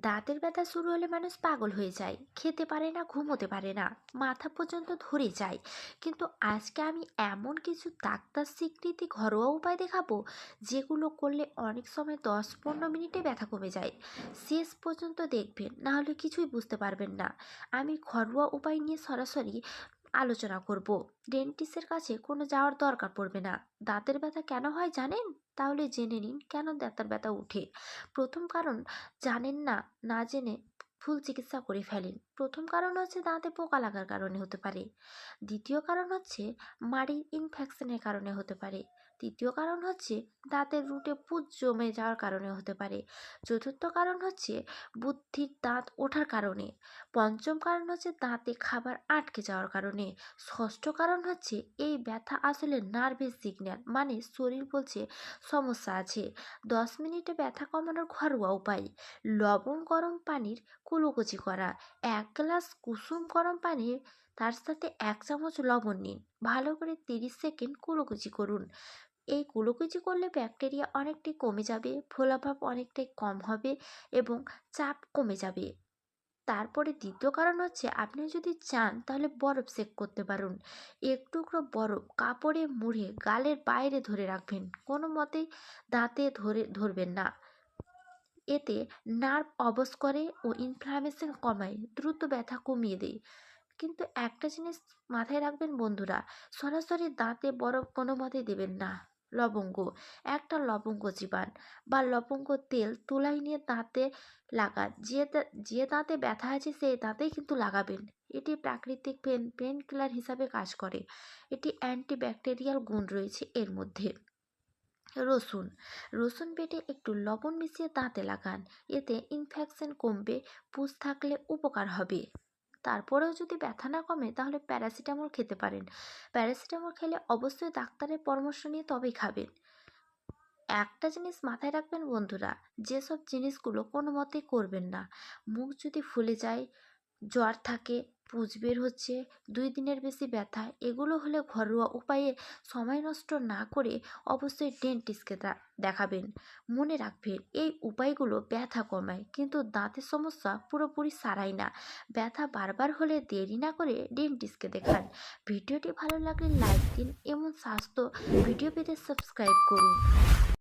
দাঁতের ব্যথা শুরু হলে মানুষ পাগল হয়ে যায়। খেতে পারে না, ঘুমোতে পারে না। মাথা পর্যন্ত ধরে যায়। কিন্তু আজকে আমি এমন কিছু ডাক্তার স্বীকৃতি ঘরোয়া উপায় দেখাবো, যেগুলো করলে অনেক সময় দশ পনেরো মিনিটে ব্যথা কমে যায়। শেষ পর্যন্ত দেখবেন না হলে কিছুই বুঝতে পারবেন না। আমি ঘরোয়া উপায় নিয়ে সরাসরি আলোচনা করব। ডেন্টিস্টের কাছে কোনো যাওয়ার দরকার পড়বে না। দাঁতের ব্যথা কেন হয় জানেন? তাহলে জেনে নিন কেন দাঁতের ব্যথা উঠে প্রথম কারণ, জানেন না না জেনে ভুল চিকিৎসা করে ফেলেন। প্রথম কারণ হচ্ছে দাঁতে পোকা লাগার কারণে হতে পারে। দ্বিতীয় কারণ হচ্ছে মাড়ির ইনফেকশনের কারণে হতে পারে। তৃতীয় কারণ হচ্ছে দাঁতের রুটে পুজ জমে যাওয়ার কারণে হতে পারে। চতুর্থ কারণ হচ্ছে বুদ্ধির দাঁত ওঠার কারণে। পঞ্চম কারণ হচ্ছে দাঁতে খাবার আটকে যাওয়ার কারণে। ষষ্ঠ কারণ হচ্ছে এই ব্যথা আসলে নার্ভের সিগন্যাল মানে শরীর বলছে সমস্যা আছে। দশ মিনিটে ব্যথা কমানোর ঘরোয়া উপায়, লবণ গরম পানির কুলোকুচি করা। এক গ্লাস কুসুম গরম পানির, তার সাথে এক চামচ লবণ নিন। ভালো করে তিরিশ সেকেন্ড কুলোকুচি করুন। এই কুলোকুচি করলে ব্যাকটেরিয়া অনেকটাই কমে যাবে, ফোলাভাব অনেকটাই কম হবে এবং চাপ কমে যাবে। তারপরে দ্বিতীয় কারণ হচ্ছে আপনি যদি চান তাহলে বরফ সেক করতে পারুন। এক টুকরো বরফ কাপড়ে মুড়ে গালের বাইরে ধরে রাখবেন, কোনো মতেই দাঁতে ধরে, ধরবেন না। এতে নার্ভ অবস করে ও ইনফ্লামেশন কমায়, দ্রুত ব্যথা কমিয়ে দেয়। কিন্তু একটা জিনিস মাথায় রাখবেন বন্ধুরা, সরাসরি দাঁতে বরফ কোনো মতেই দেবেন না। লবঙ্গ। একটা লবঙ্গ চিবান বা লবঙ্গ তেল তুলাই নিয়ে দাঁতে লাগান। যে যে দাঁতে ব্যথা আছে সেই দাঁতেই কিন্তু লাগাবেন। এটি প্রাকৃতিক পেন পেন কিলার হিসাবে কাজ করে। এটি অ্যান্টিব্যাকটেরিয়াল গুণ রয়েছে এর মধ্যে। রসুন। রসুন বেটে একটু লবণ মিশিয়ে দাঁতে লাগান। এতে ইনফেকশন কমবে, পুষ থাকলে উপকার হবে। তারপরেও যদি ব্যথা না কমে, তাহলে প্যারাসিটামল খেতে পারেন। প্যারাসিটামল খেলে অবশ্যই ডাক্তারের পরামর্শ নিয়ে তবেই খাবেন। একটা জিনিস মাথায় রাখবেন বন্ধুরা, যেসব জিনিসগুলো কোনো মতেই করবেন না। মুখ যদি ফুলে যায়, জ্বর থাকে পুজ বের হচ্ছে, দুই দিনের বেশি ব্যথা, এগুলো হলে ঘরোয়া উপায়ে সময় নষ্ট না করে অবশ্যই ডেন্টিস্টকে দেখাবেন। মনে রাখবেন, এই উপায়গুলো ব্যথা কমায়, কিন্তু দাঁতের সমস্যা পুরোপুরি সারায় না। ব্যথা বারবার হলে দেরি না করে ডেন্টিস্টকে দেখান। ভিডিওটি ভালো লাগলে লাইক দিন এমন স্বাস্থ্য ভিডিও পেতে সাবস্ক্রাইব করুন।